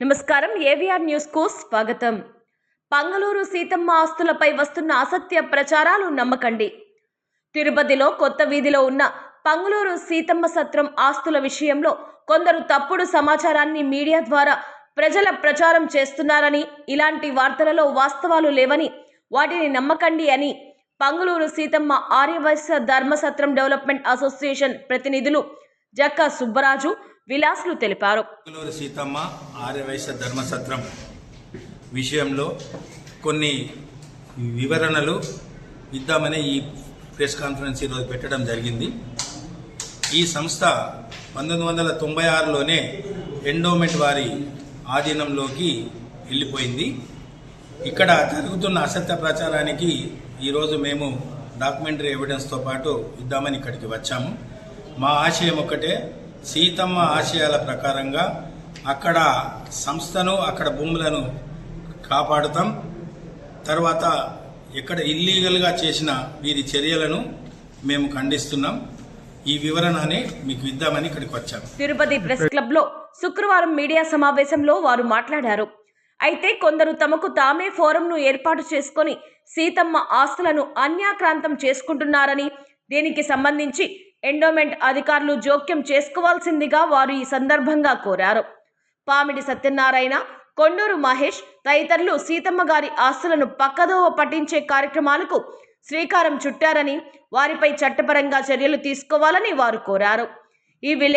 నమస్కారం. ఏవిఆర్ న్యూస్కు స్వాగతం. పంగళూరు సీతమ్మ ఆస్తులపై వస్తున్న అసత్య ప్రచారాలు నమ్మకండి. తిరుపతిలో కొత్త వీధిలో ఉన్న పంగళూరు సీతమ్మ సత్రం ఆస్తుల విషయంలో కొందరు తప్పుడు సమాచారాన్ని మీడియా ద్వారా ప్రజల ప్రచారం చేస్తున్నారని ఇలాంటి వార్తలలో వాస్తవాలు లేవని వాటిని నమ్మకండి అని పంగళూరు సీతమ్మ ఆర్యవైశ్య ధర్మసత్రం డెవలప్మెంట్ అసోసియేషన్ ప్రతినిధులు జక్క సుబ్బరాజు విలాసులు తెలిపారు. సీతమ్మ ఆర్యవైశ్య ధర్మసత్రం విషయంలో కొన్ని వివరణలు ఇద్దామని ఈ ప్రెస్ కాన్ఫరెన్స్ ఈరోజు పెట్టడం జరిగింది. ఈ సంస్థ పంతొమ్మిది వందల తొంభై ఆరులోనే ఎండోమెంట్ వారి ఆధీనంలోకి వెళ్ళిపోయింది. ఇక్కడ జరుగుతున్న అసత్య ప్రచారానికి ఈరోజు మేము డాక్యుమెంటరీ ఎవిడెన్స్తో పాటు ఇద్దామని ఇక్కడికి వచ్చాము. మా ఆశయం ఒకటే. సీతమ్మ ఆశయాల ప్రకారంగా అక్కడ సంస్థను అక్కడ భూములను కాపాడుతాం. తర్వాత ఎక్కడ ఇల్లీగల్గా చేసిన వీరి చర్యలను మేము ఖండిస్తున్నాం. ఈ వివరణని మీకు ఇద్దామని ఇక్కడికి వచ్చాము తిరుపతి ప్రెస్ క్లబ్లో శుక్రవారం మీడియా సమావేశంలో వారు మాట్లాడారు. అయితే కొందరు తమకు తామే ఫోరంను ఏర్పాటు చేసుకొని సీతమ్మ ఆస్తులను అన్యాక్రాంతం చేసుకుంటున్నారని దీనికి సంబంధించి ఎండోమెంట్ అధికారులు జోక్యం చేసుకోవాల్సిందిగా వారు ఈ సందర్భంగా కోరారు. పామిడి సత్యనారాయణ కొండూరు మహేష్ తదితరులు సీతమ్మ గారి ఆస్తులను పక్కదోవ పట్టించే కార్యక్రమాలకు శ్రీకారం చుట్టారని వారిపై చట్టపరంగా చర్యలు తీసుకోవాలని వారు కోరారు. ఈ విలే